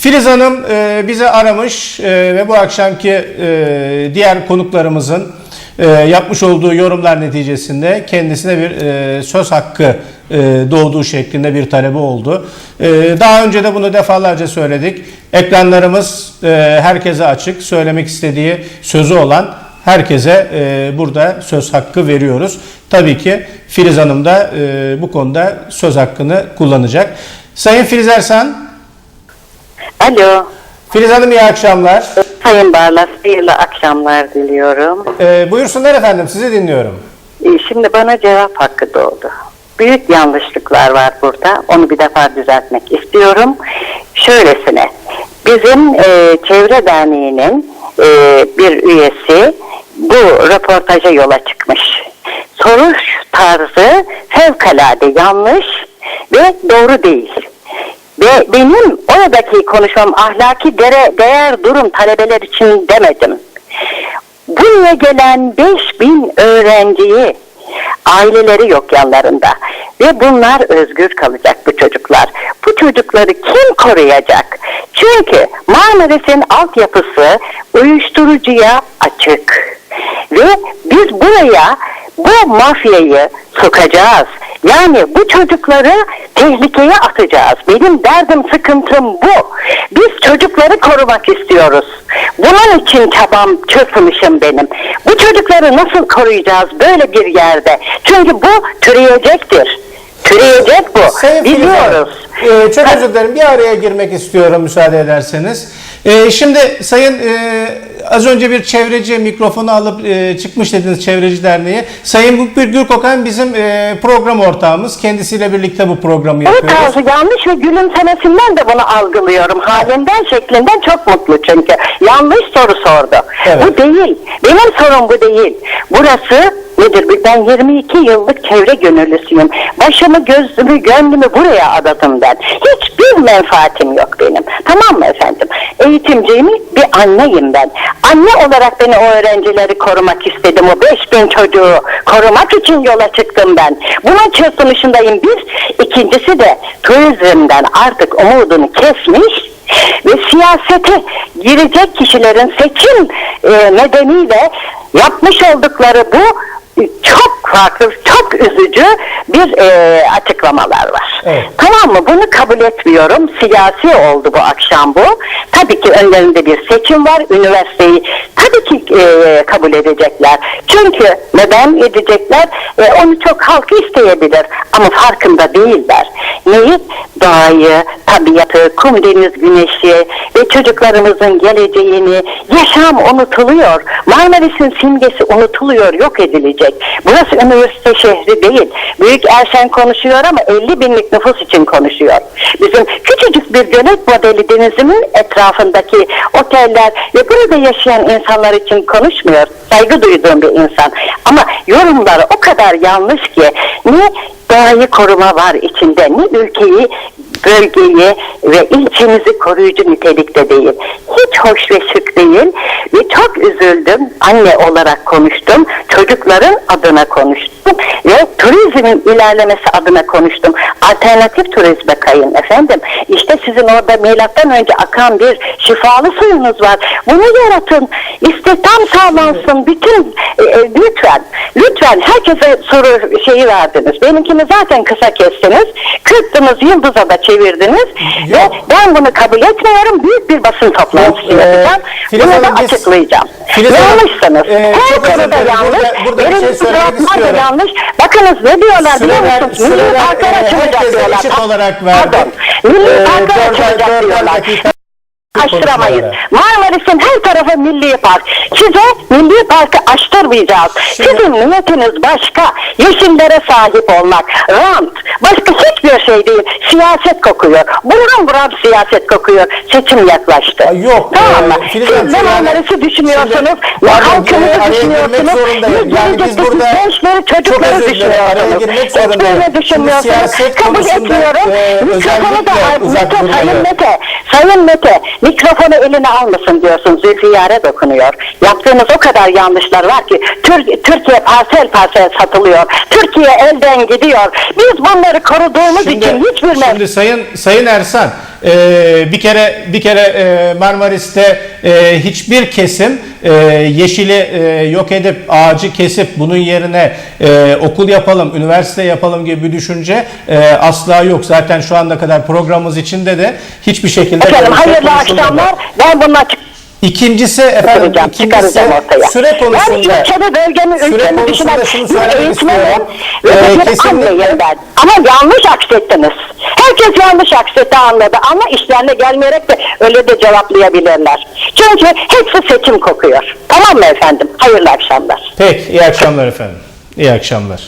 Filiz Hanım e, bizi aramış e, ve bu akşamki e, diğer konuklarımızın e, yapmış olduğu yorumlar neticesinde kendisine bir e, söz hakkı e, doğduğu şeklinde bir talebi oldu. E, daha önce de bunu defalarca söyledik. Ekranlarımız e, herkese açık. Söylemek istediği sözü olan herkese e, burada söz hakkı veriyoruz. Tabii ki Filiz Hanım da e, bu konuda söz hakkını kullanacak. Sayın Filiz Ersan, Alo, Filiz Hanım iyi akşamlar. Sayın Barlas, hayırlı akşamlar diliyorum. Ee, buyursunlar efendim sizi dinliyorum. Ee, Şimdi bana cevap hakkı doğdu. Büyük yanlışlıklar var burada. Onu bir defa düzeltmek istiyorum. Şöylesine, bizim e, Çevre Derneği'nin e, bir üyesi bu röportaja yola çıkmış. Soruş tarzı fevkalade yanlış ve doğru değil. Ve benim oradaki konuşmam ahlaki dere, değer durum talebeler için demedim. Buraya gelen 5000 öğrenciyi aileleri yok yanlarında ve bunlar özgür kalacak bu çocuklar. Bu çocukları kim koruyacak? Çünkü Marmaris'in altyapısı uyuşturucuya açık. Ve biz buraya bu mafyayı sokacağız. Yani bu çocukları tehlikeye atacağız. Benim derdim, sıkıntım bu. Biz çocukları korumak istiyoruz. Bunun için çabam, çırpınışım benim. Bu çocukları nasıl koruyacağız böyle bir yerde? Çünkü bu türeyecektir. Türeyecek bu. Sayın Biliyoruz. Hanım, e, çok özür dilerim bir araya girmek istiyorum müsaade ederseniz. E, şimdi Sayın e, az önce bir çevreci mikrofonu alıp e, çıkmış dediniz Çevreci Derneği. Sayın Mukbir Gürkokan bizim e, program ortağımız. Kendisiyle birlikte bu programı Evet yapıyoruz. tarzı yanlış ve gülümsemesinden de bunu algılıyorum. Halinden şeklinden çok mutlu çünkü. Yanlış soru sordu. Evet. Bu değil. Benim sorum bu değil. Burası nedir? Ben 22 yıllık çevre gönüllüsüyüm. Başımı, gözümü, gönlümü buraya adadım ben. Hiçbir menfaatim yok benim. Tamam mı efendim? Eğitimciyim, bir anneyim ben. Anne olarak beni o öğrencileri korumak istedim. O 5000 çocuğu korumak için yola çıktım ben. Bunun çırpınışındayım bir. İkincisi de turizmden artık umudunu kesmiş ve siyasete girecek kişilerin seçim e, nedeniyle yapmış oldukları bu çok farklı, çok üzücü bir e, açıklamalar var. Evet. Tamam mı? Bunu kabul etmiyorum. Siyasi oldu bu akşam bu. Tabii ki önlerinde bir seçim var. Üniversiteyi tabii ki e, kabul edecekler. Çünkü neden edecekler? E, onu çok halk isteyebilir. Ama farkında değiller. Neyi? Doğayı, tabiatı, kum deniz güneşi ve çocuklarımızın geleceğini, yaşam unutuluyor. Marmaris'in simgesi unutuluyor, yok edilecek. Burası üniversite şehri değil. Büyük Erşen konuşuyor ama 50 binlik nüfus için konuşuyor. Bizim küçücük bir gölet modeli denizimin etrafındaki oteller ve burada yaşayan insanlar için konuşmuyor. Saygı duyduğum bir insan. Ama yorumları o kadar yanlış ki ne doğayı koruma var içinde ne ülkeyi bölgeyi ve ilçemizi koruyucu nitelikte değil. Hiç hoş ve şık değil ve çok üzüldüm. Anne olarak konuştum. Çocukların adına konuştum ve turizmin ilerlemesi adına konuştum. Alternatif turizme kayın efendim. İşte sizin orada milattan önce akan bir şifalı suyunuz var. Bunu yaratın. İstihdam sağlansın. Bütün e, e, lütfen lütfen herkese soru şeyi verdiniz. Benimkini zaten kısa kestiniz. Kırptınız yıldıza da çevirdiniz. Ve ben bunu kabul etmiyorum. Büyük bir basın toplantısı Yok, e, yapacağım. Filiz bunu da biz- açıklayacağım. Filiz Yanlışsınız. e, Her konuda yanlış. Burada- burada Benim şey yanlış. Bakınız ne diyorlar biliyor Süreler- musunuz? Milli parklar e, açılacak herkese diyorlar. eşit olarak verdik. Pardon. Milli E, parklar dörder- açılacak dörder diyorlar. dakika konuşmaları. Marmaris'in her tarafı milli park. Size milli parkı açtırmayacağız. Sizin niyetiniz başka. Yeşillere sahip olmak. Rant. Başka hiçbir şey değil. Siyaset kokuyor. Buram buram siyaset kokuyor. Seçim yaklaştı. Ay yok, Tamam mı? e, Siz Hanım, ne yani- Marmaris'i düşünüyorsunuz? Ne halkınızı düşünüyorsunuz? Ne gelecekteki burada- gençleri, çocukları düşünüyorsunuz? Hiçbirini Şimdi düşünmüyorsunuz. Kabul etmiyorum. e, Mikrofonu da Mete, Sayın Mete, Sayın Mete, mikrofonu eline almasın diyorsun. Zülfiyar'a dokunuyor. Yaptığınız o kadar yanlışlar var ki Tür- Türkiye parsel parsel satılıyor. Türkiye elden gidiyor. Biz bunları koruduğumuz için hiçbir şimdi Sayın Sayın Ersan e, bir kere bir kere e, Marmaris'te e, hiçbir kesim e, yeşili e, yok edip ağacı kesip bunun yerine e, okul yapalım, üniversite yapalım gibi bir düşünce e, asla yok. Zaten şu anda kadar programımız içinde de hiçbir şekilde Efendim hayırlı akşamlar. Ben bunun açık İkincisi efendim çıkaracağım, ikincisi süre yani konusunda ülkemi, bölgemi, süre ülkemi konusunda şunu söylemek istiyorum. ve bir kesinlikle- ben. Ama yanlış aksettiniz. Herkes yanlış aksetti anladı ama işlerine gelmeyerek de öyle de cevaplayabilirler. Çünkü hepsi seçim kokuyor. Tamam mı efendim? Hayırlı akşamlar. Peki iyi akşamlar efendim. İyi akşamlar.